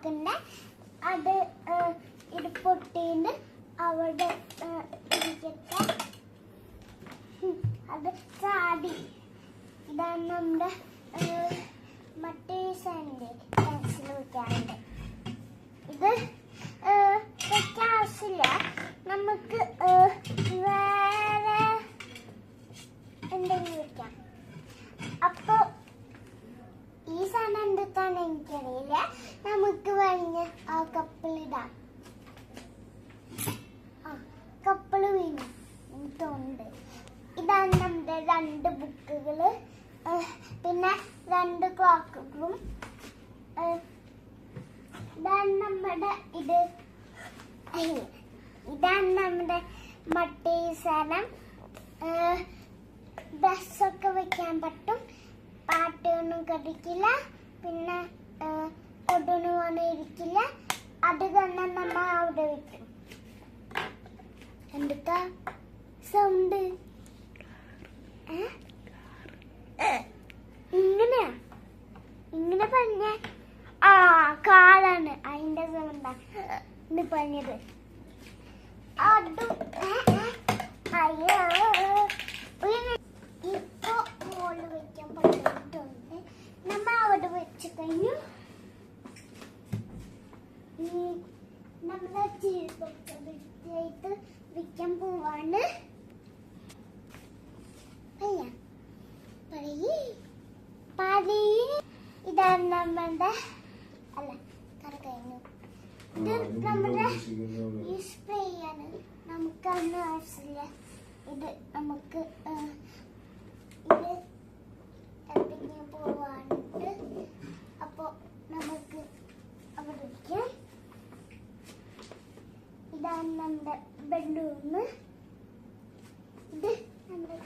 ആക്കണ്ട അത് ഇത് പൊട്ടിയിട്ട് അവിടെ ഇരിക്കട്ടെ. അത് ചാടി. ഇതാണ് നമ്മുടെ മറ്റേ സാധനം പെൻസിൽ വെക്കാറുണ്ട്. ഇത് വെക്കാൻ നമുക്ക് വേറെ എന്തെങ്കിലും വെക്കാം. അപ്പോൾ ഈ സാധനം എന്താണ് എനിക്കറിയില്ല. നമുക്ക് വേണമെങ്കിൽ ആ കപ്പിളിടാ ആ കപ്പിൾ വീണു. എനിക്ക് തോന്നുന്നുണ്ട്. ഇതാണ് നമ്മുടെ രണ്ട് ബുക്കുകൾ. പിന്നെ രണ്ട് ക്ലോക്കുകളും. ഇതാണ് നമ്മുടെ ഇത്. ഇതാണ് നമ്മുടെ മട്ടി സ്ഥലം ഡ്രസ്സൊക്കെ വെക്കാൻ പറ്റും. പാട്ടൊന്നും കടിക്കില്ല പിന്നെ ഒടൊന്നും വന്നിരിക്കില്ല. അത് തന്നെ നമ്മ അവിടെ വെക്കും. എന്താ സൗണ്ട്. ഇങ്ങനെയാ? ഇങ്ങനെ പറഞ്ഞ? ആ കാലാണ്. അതിന്റെ സൗണ്ടാ. ഇത് അതും അയ്യോ ഒരു ഇപ്പൊ മോൾ വെക്കാൻ പറ്റിയിട്ടുണ്ട് നമ്മ അവിടെ വെച്ച് കഴിഞ്ഞു ഉം, നമ്മുടെ ചീരപ്പൊക്കെ വിൽക്കാൻ പോവാണ് ഇതാണ് നമ്മുടെ അല്ല കറ കഴിഞ്ഞു. ഇത് നമ്മുടെ ഈ സ്പ്രേ ആണ്. നമുക്ക് അന്ന് ആവശ്യമില്ല. ഇത് നമുക്ക് ആ, ഇത് എവിടെയെങ്കിലും പോവാനുണ്ട് അപ്പോൾ നമുക്ക് അവിടെ ഇരിക്കാം ഇതാണ് നമ്മുടെ ബെഡ്റൂം ഇത് നമ്മുടെ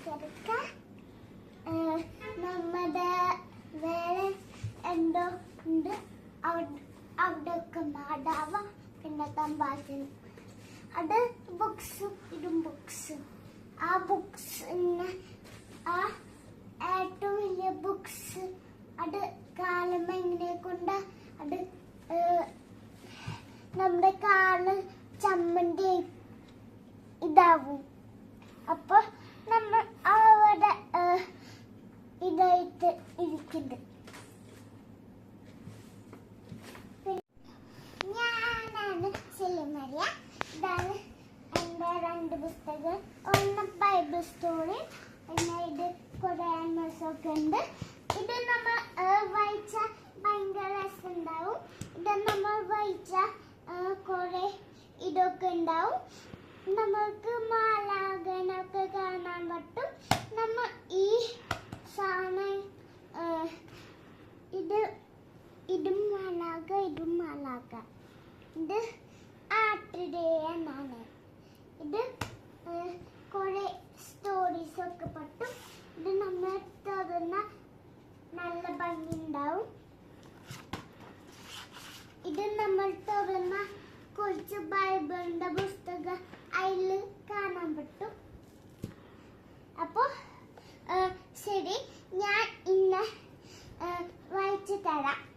ആ, നമ്മുടെ വേറെ എന്തോ ഉണ്ട്. അവിടെ അവിടെയൊക്കെ മാടാവ പിന്നെ തമ്പാച്ചൻ അത് ബുക്സും ഇതും ബുക്സും ആ ബുക്സ് ആ ഏറ്റവും വലിയ ബുക്സ് അത് കാലം എങ്ങനെ കൊണ്ട് അത് നമ്മുടെ കാൽ ചമ്മന്തി ഇതാവും അപ്പൊ നമ്മൾ അവിടെ ഇതായിട്ട് ഇരിക്കുന്നത് ഞാനാണ് ചെല്ലുമറിയ. ഇതാണ് എന്റെ രണ്ട് പുസ്തകം. ഒന്ന് ബൈബിൾ സ്റ്റോറി പിന്നെ ഇത് കുറേ ആനിമൽസ് ഒക്കെ ഉണ്ട്. ഇത് നമ്മൾ വായിച്ച ഭയങ്കര രസമുണ്ടാവും. ഇത് നമ്മൾ വായിച്ച കുറേ ഒക്കെ ഉണ്ടാവും. നമുക്ക് മാലാകനൊക്കെ കാണാൻ പറ്റും. നമ്മൾ ഈ സാധനം là lạ